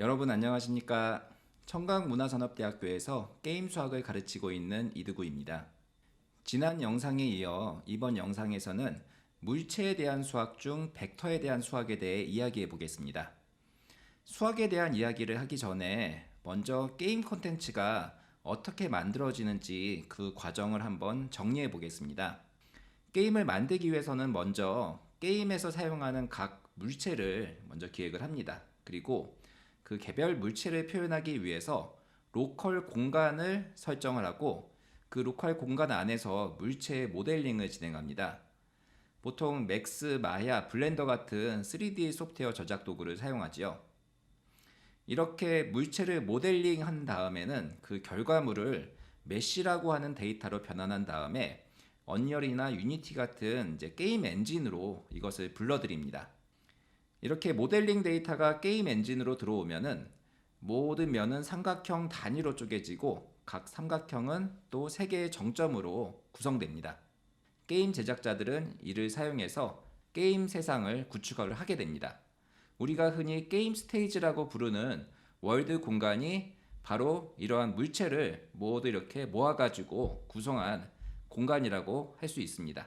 여러분 안녕하십니까? 청강문화산업대학교에서 게임 수학을 가르치고 있는 이드구입니다. 지난 영상에 이어 이번 영상에서는 물체에 대한 수학 중 벡터에 대한 수학에 대해 이야기해 보겠습니다. 수학에 대한 이야기를 하기 전에 먼저 게임 콘텐츠가 어떻게 만들어지는지 그 과정을 한번 정리해 보겠습니다. 게임을 만들기 위해서는 먼저 게임에서 사용하는 각 물체를 먼저 기획을 합니다. 그리고 그 개별 물체를 표현하기 위해서 로컬 공간을 설정을 하고 그 로컬 공간 안에서 물체의 모델링을 진행합니다. 보통 맥스, 마야, 블렌더 같은 3D 소프트웨어 저작 도구를 사용하지요. 이렇게 물체를 모델링 한 다음에는 그 결과물을 메시라고 하는 데이터로 변환한 다음에 언리얼이나 유니티 같은 이제 게임 엔진으로 이것을 불러드립니다. 이렇게 모델링 데이터가 게임 엔진으로 들어오면은 모든 면은 삼각형 단위로 쪼개지고 각 삼각형은 또 세 개의 정점으로 구성됩니다. 게임 제작자들은 이를 사용해서 게임 세상을 구축을 하게 됩니다. 우리가 흔히 게임 스테이지라고 부르는 월드 공간이 바로 이러한 물체를 모두 이렇게 모아가지고 구성한 공간이라고 할 수 있습니다.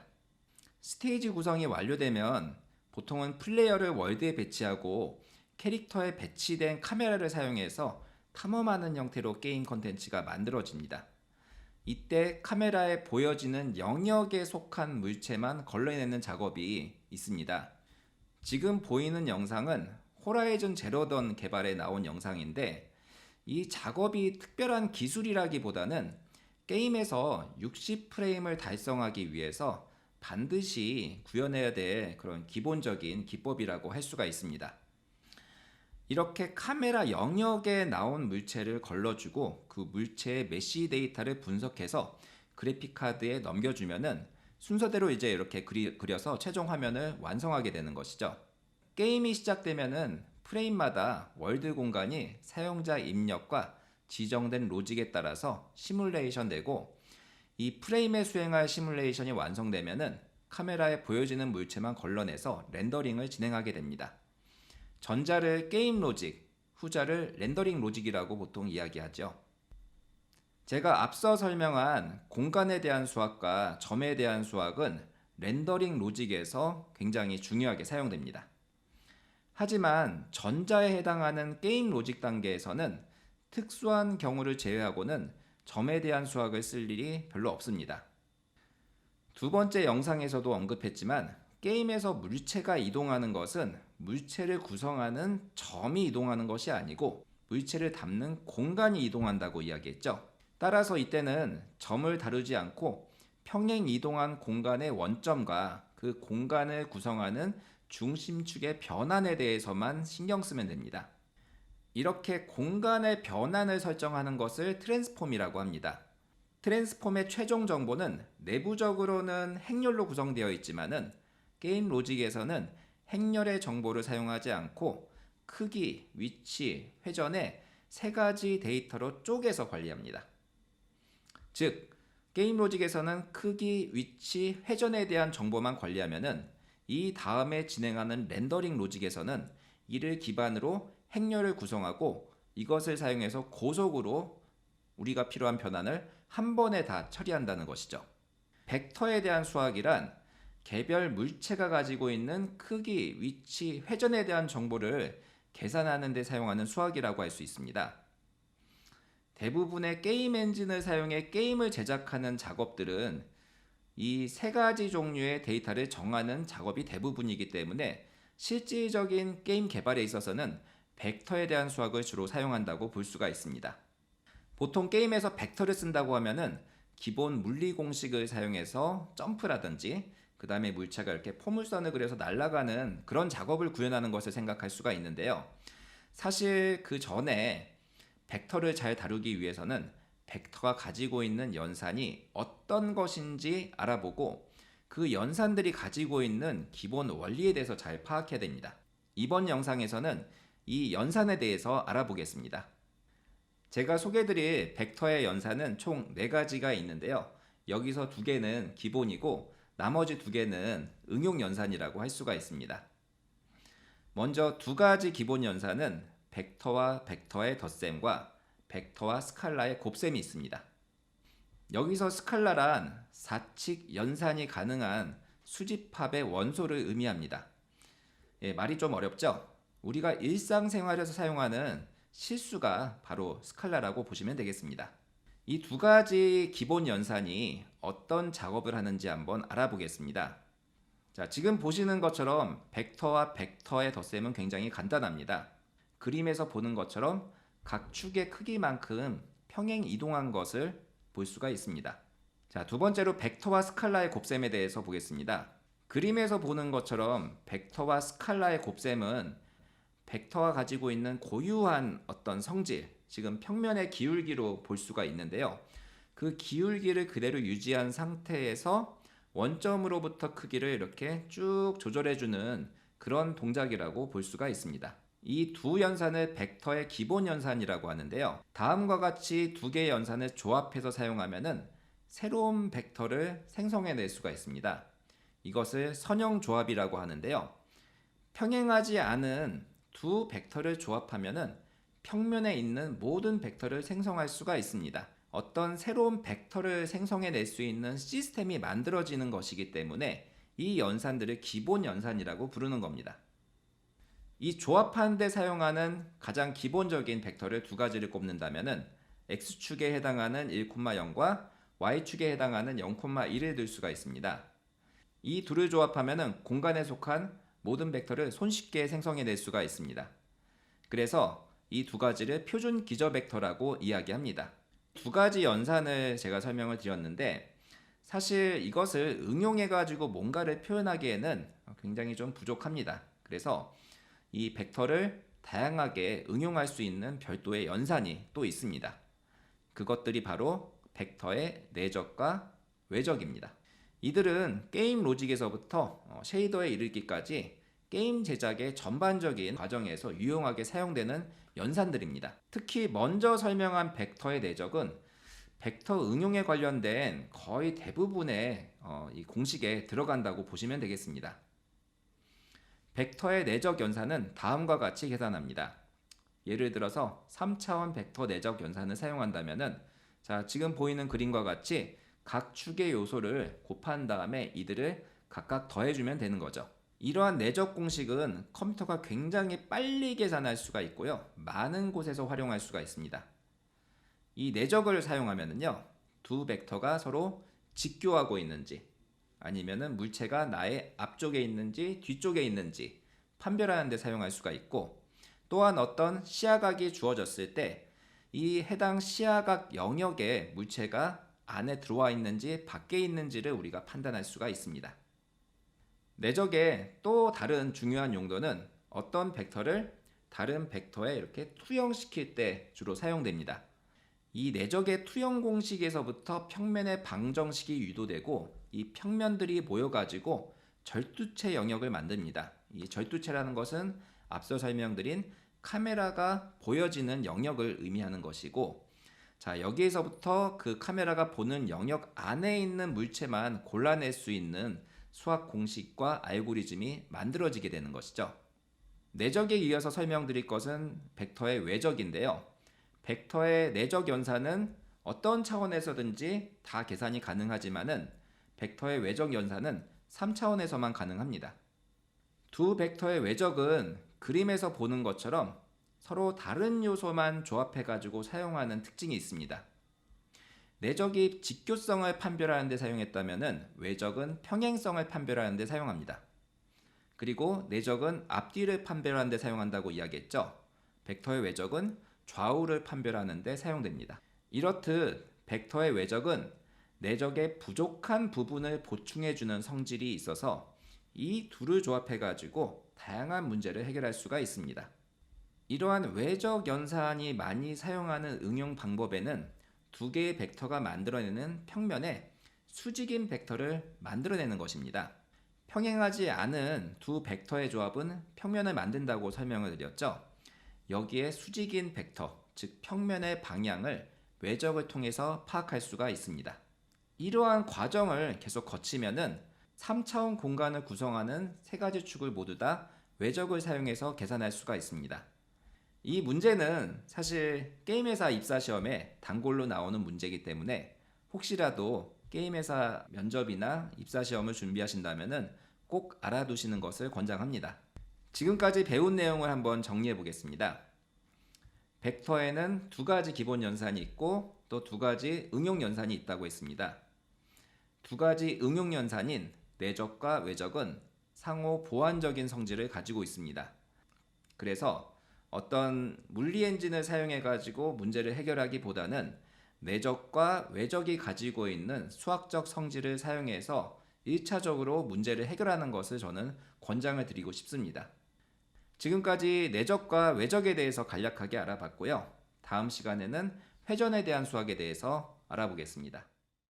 스테이지 구성이 완료되면 보통은 플레이어를 월드에 배치하고 캐릭터에 배치된 카메라를 사용해서 탐험하는 형태로 게임 컨텐츠가 만들어집니다. 이때 카메라에 보여지는 영역에 속한 물체만 걸러내는 작업이 있습니다. 지금 보이는 영상은 호라이즌 제로던 개발에 나온 영상인데 이 작업이 특별한 기술이라기보다는 게임에서 60프레임을 달성하기 위해서 반드시 구현해야 될 그런 기본적인 기법이라고 할 수가 있습니다. 이렇게 카메라 영역에 나온 물체를 걸러주고 그 물체의 메시 데이터를 분석해서 그래픽 카드에 넘겨주면은 순서대로 이제 이렇게 그리, 그려서 최종 화면을 완성하게 되는 것이죠. 게임이 시작되면은 프레임마다 월드 공간이 사용자 입력과 지정된 로직에 따라서 시뮬레이션 되고 이 프레임에 수행할 시뮬레이션이 완성되면은 카메라에 보여지는 물체만 걸러내서 렌더링을 진행하게 됩니다. 전자를 게임 로직, 후자를 렌더링 로직이라고 보통 이야기하죠. 제가 앞서 설명한 공간에 대한 수학과 점에 대한 수학은 렌더링 로직에서 굉장히 중요하게 사용됩니다. 하지만 전자에 해당하는 게임 로직 단계에서는 특수한 경우를 제외하고는 점에 대한 수학을 쓸 일이 별로 없습니다. 두 번째 영상에서도 언급했지만 게임에서 물체가 이동하는 것은 물체를 구성하는 점이 이동하는 것이 아니고 물체를 담는 공간이 이동한다고 이야기했죠. 따라서 이때는 점을 다루지 않고 평행 이동한 공간의 원점과 그 공간을 구성하는 중심축의 변환에 대해서만 신경 쓰면 됩니다. 이렇게 공간의 변환을 설정하는 것을 트랜스폼이라고 합니다. 트랜스폼의 최종 정보는 내부적으로는 행렬로 구성되어 있지만은 게임 로직에서는 행렬의 정보를 사용하지 않고 크기, 위치, 회전에 세 가지 데이터로 쪼개서 관리합니다. 즉, 게임 로직에서는 크기, 위치, 회전에 대한 정보만 관리하면은 이 다음에 진행하는 렌더링 로직에서는 이를 기반으로 행렬을 구성하고 이것을 사용해서 고속으로 우리가 필요한 변환을 한 번에 다 처리한다는 것이죠. 벡터에 대한 수학이란 개별 물체가 가지고 있는 크기, 위치, 회전에 대한 정보를 계산하는 데 사용하는 수학이라고 할 수 있습니다. 대부분의 게임 엔진을 사용해 게임을 제작하는 작업들은 이 세 가지 종류의 데이터를 정하는 작업이 대부분이기 때문에 실질적인 게임 개발에 있어서는 벡터에 대한 수학을 주로 사용한다고 볼 수가 있습니다. 보통 게임에서 벡터를 쓴다고 하면은 기본 물리 공식을 사용해서 점프라든지 그 다음에 물체가 이렇게 포물선을 그려서 날아가는 그런 작업을 구현하는 것을 생각할 수가 있는데요. 사실 그 전에 벡터를 잘 다루기 위해서는 벡터가 가지고 있는 연산이 어떤 것인지 알아보고 그 연산들이 가지고 있는 기본 원리에 대해서 잘 파악해야 됩니다. 이번 영상에서는 이 연산에 대해서 알아보겠습니다. 제가 소개드릴 벡터의 연산은 총 4가지가 있는데요. 여기서 두 개는 기본이고 나머지 두 개는 응용 연산이라고 할 수가 있습니다. 먼저 두 가지 기본 연산은 벡터와 벡터의 덧셈과 벡터와 스칼라의 곱셈이 있습니다. 여기서 스칼라란 사칙 연산이 가능한 수집합의 원소를 의미합니다. 예, 말이 좀 어렵죠? 우리가 일상생활에서 사용하는 실수가 바로 스칼라라고 보시면 되겠습니다. 이 두 가지 기본 연산이 어떤 작업을 하는지 한번 알아보겠습니다. 자, 지금 보시는 것처럼 벡터와 벡터의 덧셈은 굉장히 간단합니다. 그림에서 보는 것처럼 각 축의 크기만큼 평행 이동한 것을 볼 수가 있습니다. 자, 두 번째로 벡터와 스칼라의 곱셈에 대해서 보겠습니다. 그림에서 보는 것처럼 벡터와 스칼라의 곱셈은 벡터가 가지고 있는 고유한 어떤 성질, 지금 평면의 기울기로 볼 수가 있는데요. 그 기울기를 그대로 유지한 상태에서 원점으로부터 크기를 이렇게 쭉 조절해주는 그런 동작이라고 볼 수가 있습니다. 이 두 연산을 벡터의 기본 연산이라고 하는데요. 다음과 같이 두 개의 연산을 조합해서 사용하면은 새로운 벡터를 생성해낼 수가 있습니다. 이것을 선형 조합이라고 하는데요. 평행하지 않은 두 벡터를 조합하면은 평면에 있는 모든 벡터를 생성할 수가 있습니다. 어떤 새로운 벡터를 생성해낼 수 있는 시스템이 만들어지는 것이기 때문에 이 연산들을 기본 연산이라고 부르는 겁니다. 이 조합하는 데 사용하는 가장 기본적인 벡터를 두 가지를 꼽는다면은 x축에 해당하는 1,0과 y축에 해당하는 0,1을 들 수가 있습니다. 이 둘을 조합하면은 공간에 속한 모든 벡터를 손쉽게 생성해낼 수가 있습니다. 그래서 이 두 가지를 표준 기저 벡터라고 이야기합니다. 두 가지 연산을 제가 설명을 드렸는데 사실 이것을 응용해 가지고 뭔가를 표현하기에는 굉장히 좀 부족합니다. 그래서 이 벡터를 다양하게 응용할 수 있는 별도의 연산이 또 있습니다. 그것들이 바로 벡터의 내적과 외적입니다. 이들은 게임 로직에서부터 어, 쉐이더에 이르기까지 게임 제작의 전반적인 과정에서 유용하게 사용되는 연산들입니다. 특히 먼저 설명한 벡터의 내적은 벡터 응용에 관련된 거의 대부분의 어, 이 공식에 들어간다고 보시면 되겠습니다. 벡터의 내적 연산은 다음과 같이 계산합니다. 예를 들어서 3차원 벡터 내적 연산을 사용한다면은 자, 지금 보이는 그림과 같이 각 축의 요소를 곱한 다음에 이들을 각각 더해주면 되는 거죠. 이러한 내적 공식은 컴퓨터가 굉장히 빨리 계산할 수가 있고요. 많은 곳에서 활용할 수가 있습니다. 이 내적을 사용하면은요. 두 벡터가 서로 직교하고 있는지 아니면은 물체가 나의 앞쪽에 있는지 뒤쪽에 있는지 판별하는 데 사용할 수가 있고 또한 어떤 시야각이 주어졌을 때 이 해당 시야각 영역에 물체가 안에 들어와 있는지 밖에 있는지를 우리가 판단할 수가 있습니다. 내적의 또 다른 중요한 용도는 어떤 벡터를 다른 벡터에 이렇게 투영시킬 때 주로 사용됩니다. 이 내적의 투영 공식에서부터 평면의 방정식이 유도되고 이 평면들이 모여가지고 절두체 영역을 만듭니다. 이 절두체라는 것은 앞서 설명드린 카메라가 보여지는 영역을 의미하는 것이고 자, 여기에서부터 그 카메라가 보는 영역 안에 있는 물체만 골라낼 수 있는 수학 공식과 알고리즘이 만들어지게 되는 것이죠. 내적에 이어서 설명드릴 것은 벡터의 외적인데요. 벡터의 내적 연산은 어떤 차원에서든지 다 계산이 가능하지만은 벡터의 외적 연산은 3차원에서만 가능합니다. 두 벡터의 외적은 그림에서 보는 것처럼 서로 다른 요소만 조합해 가지고 사용하는 특징이 있습니다. 내적이 직교성을 판별하는 데 사용했다면 외적은 평행성을 판별하는 데 사용합니다. 그리고 내적은 앞뒤를 판별하는 데 사용한다고 이야기했죠. 벡터의 외적은 좌우를 판별하는 데 사용됩니다. 이렇듯 벡터의 외적은 내적의 부족한 부분을 보충해 주는 성질이 있어서 이 둘을 조합해 가지고 다양한 문제를 해결할 수가 있습니다. 이러한 외적 연산이 많이 사용하는 응용 방법에는 두 개의 벡터가 만들어내는 평면에 수직인 벡터를 만들어내는 것입니다. 평행하지 않은 두 벡터의 조합은 평면을 만든다고 설명을 드렸죠. 여기에 수직인 벡터, 즉 평면의 방향을 외적을 통해서 파악할 수가 있습니다. 이러한 과정을 계속 거치면은 3차원 공간을 구성하는 세 가지 축을 모두 다 외적을 사용해서 계산할 수가 있습니다. 이 문제는 사실 게임회사 입사 시험에 단골로 나오는 문제이기 때문에 혹시라도 게임회사 면접이나 입사 시험을 준비하신다면은 꼭 알아두시는 것을 권장합니다. 지금까지 배운 내용을 한번 정리해 보겠습니다. 벡터에는 두 가지 기본 연산이 있고 또 두 가지 응용 연산이 있다고 했습니다. 두 가지 응용 연산인 내적과 외적은 상호 보완적인 성질을 가지고 있습니다. 그래서 어떤 물리 엔진을 사용해 가지고 문제를 해결하기보다는 내적과 외적이 가지고 있는 수학적 성질을 사용해서 1차적으로 문제를 해결하는 것을 저는 권장을 드리고 싶습니다. 지금까지 내적과 외적에 대해서 간략하게 알아봤고요. 다음 시간에는 회전에 대한 수학에 대해서 알아보겠습니다.